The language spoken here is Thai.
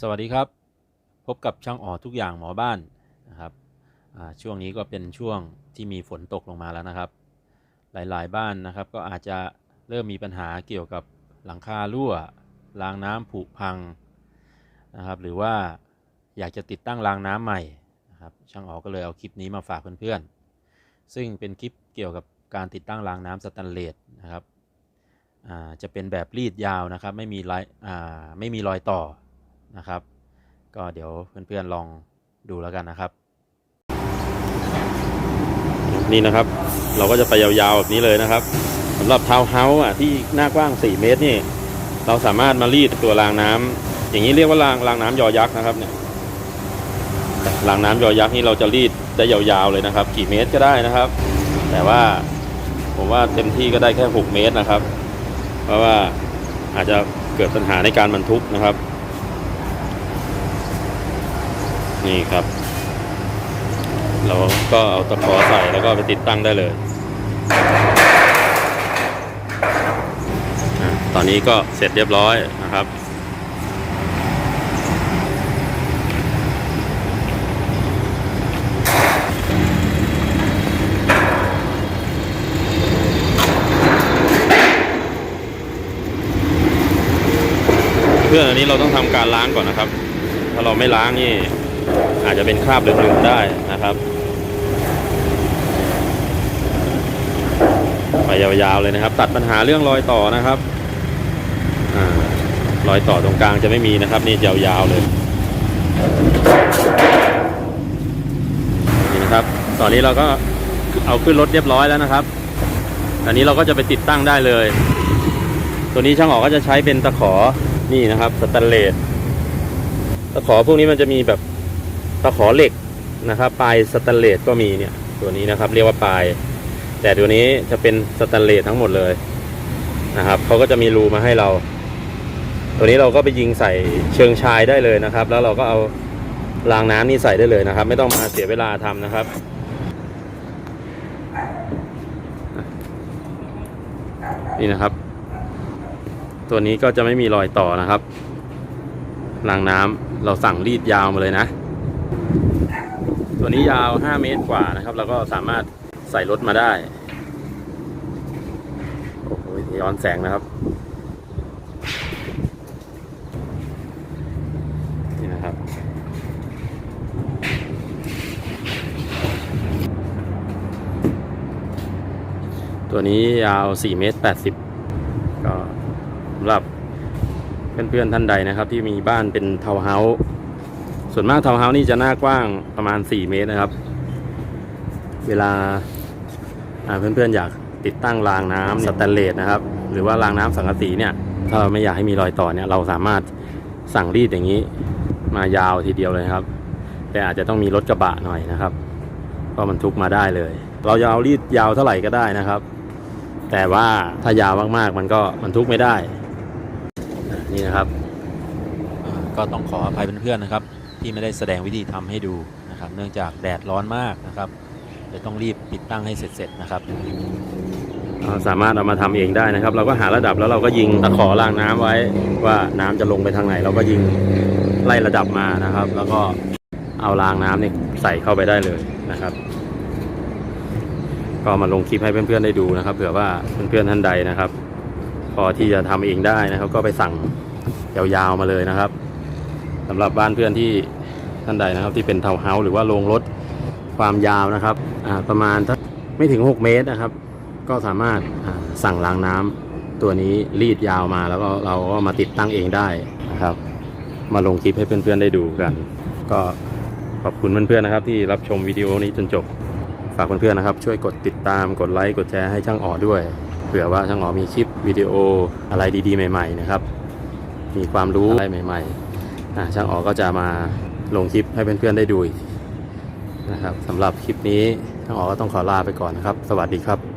สวัสดีครับ พบกับช่างอ๋อทุกอย่างหมอบ้านนะครับช่วงนี้ก็เป็นช่วงที่มีฝนตกลงมาแล้วนะครับ หลายๆบ้านนะครับก็อาจจะเริ่มมีปัญหาเกี่ยวกับหลังคารั่วรางน้ำผุพังนะครับ หรือว่าอยากจะติดตั้งรางน้ำใหม่นะครับช่างอ๋อก็เลยเอาคลิปนี้มาฝากเพื่อนๆ ซึ่งเป็นคลิปเกี่ยวกับการติดตั้งรางน้ำสแตนเลสนะครับจะเป็นแบบรีดยาวนะครับ ไม่มีรอยไม่มีรอยต่อ นะครับ ก็เดี๋ยวเพื่อนๆลองดูแล้วกันนะครับ นี่นะครับ เราก็จะไปยาวๆแบบนี้เลยนะครับสำหรับทาวน์เฮาส์อะที่หน้ากว้าง 4 เมตรนี่ เราสามารถมารีดตัวรางน้ำอย่างนี้เรียกว่ารางรางน้ำยอยักษ์นะครับเนี่ยรางน้ำยอยักษ์นี่เราจะรีดได้ยาวๆเลยนะครับ กี่เมตรก็ได้นะครับ แต่ว่าผมว่าเต็มที่ก็ได้แค่ 6 เมตรนะครับ เพราะว่าอาจจะเกิดปัญหาในการบรรทุกนะครับ นี่ครับ เราก็เอาตะขอใส่แล้วก็ไปติดตั้งได้เลยอตอนนี้ก็เสร็จเรียบร้อยนะครับเพื่อนอันนี้เราต้องทำการล้างก่อนนะครับ ถ้าเราไม่ล้างนี่ อาจจะเป็นคราบเหลืองๆได้นะครับไปยาวๆเลยนะครับ ตัดปัญหาเรื่องรอยต่อนะครับอรอยต่อตรงกลางจะไม่มีนะครับ นี่ยาวๆเลยนี่นะครับ ตอนนี้เราก็เอาขึ้นรถเรียบร้อยแล้วนะครับอันนี้เราก็จะไปติดตั้งได้เลย ตัวนี้ช่างออกก็จะใช้เป็นตะขอนี่นะครับสแตนเลสตะขอพวกนี้มันจะมีแบบ ตะขอเหล็กนะครับ ปลายสแตนเลสก็มีเนี่ยตัวนี้นะครับ เรียกว่าปลาย แต่ตัวนี้จะเป็นสแตนเลสทั้งหมดเลยนะครับเขาก็จะมีรูมาให้เรา ตัวนี้เราก็ไปยิงใส่เชิงชายได้เลยนะครับ แล้วเราก็เอารางน้ำนี่ใส่ได้เลยนะครับ ไม่ต้องมาเสียเวลาทำนะครับนี่นะครับ ตัวนี้ก็จะไม่มีรอยต่อนะครับรางน้ำเราสั่งรีดยาวมาเลยนะ ตัวนี้ยาว 5 เมตรกว่านะครับเราก็สามารถใส่รถมาได้ โอ้โหย้อนแสงนะครับ นี่นะครับ ตัวนี้ยาว 4 เมตร 80 ก็สำหรับเพื่อนๆท่านใดนะครับ ที่มีบ้านเป็นเทาวน์เฮาส์ ส่วนมากทาวน์เฮาส์นี่จะหน้ากว้างประมาณ 4 เมตรนะครับ เวลาเพื่อนๆอยากติดตั้งรางน้ำสแตนเลสนะครับ หรือว่ารางน้ำสังกะสีเนี่ย ถ้าเราไม่อยากให้มีรอยต่อเนี่ยเราสามารถสั่งรีดอย่างนี้มายาวทีเดียวเลยครับ แต่อาจจะต้องมีรถกระบะหน่อยนะครับ ก็บรรทุกมาได้เลย เราจะเอารีดยาวเท่าไหร่ก็ได้นะครับ แต่ว่าถ้ายาวมากๆมันก็บรรทุกไม่ได้นี่นะครับ ก็ต้องขออภัยเพื่อนๆนะครับ ที่ไม่ได้แสดงวิธีทำให้ดูนะครับ เนื่องจากแดดร้อนมากนะครับจะต้องรีบติดตั้งให้เสร็จๆนะครับเราสามารถเอามาทำเองได้นะครับ เราก็หาระดับแล้วเราก็ยิงตะขอรางน้ำไว้ว่าน้ำจะลงไปทางไหน เราก็ยิงไล่ระดับมานะครับ แล้วก็เอารางน้ำเนี่ยใส่เข้าไปได้เลยนะครับ ก็มาลงคลิปให้เพื่อนๆได้ดูนะครับเผื่อว่าเพื่อนๆท่านใดนะครับ พอที่จะทำเองได้นะครับ ก็ไปสั่งยาวๆมาเลยนะครับ สำหรับบ้านเพื่อนที่ท่านใดนะครับ ที่เป็นเทาวน์เฮาส์หรือว่าโรงรถความยาวนะครับประมาณไม่ถึง 6 เมตรนะครับ ก็สามารถสั่งรางน้ำตัวนี้รีดยาวมาแล้วก็เราก็มาติดตั้งเองได้นะครับ มาลงคลิปให้เพื่อนๆได้ดูกัน ก็ขอบคุณเพื่อนๆนะครับ ที่รับชมวิดีโอนี้จนจบฝากเพื่อนๆนะครับ ช่วยกดติดตามกดไลค์กดแชร์ให้ช่างอ๋อด้วยเผื่อว่าช่างอ๋อมีคลิปวิดีโออะไรดีๆ ใหม่ ๆ นะครับ มีความรู้อะไรใหม่ๆอ่ ช่างอ๋อก็จะมาลงคลิปให้เพื่อนๆได้ดูนะครับสำหรับคลิปนี้ช่างอ๋อก็ต้องขอลาไปก่อนนะครับ สวัสดีครับ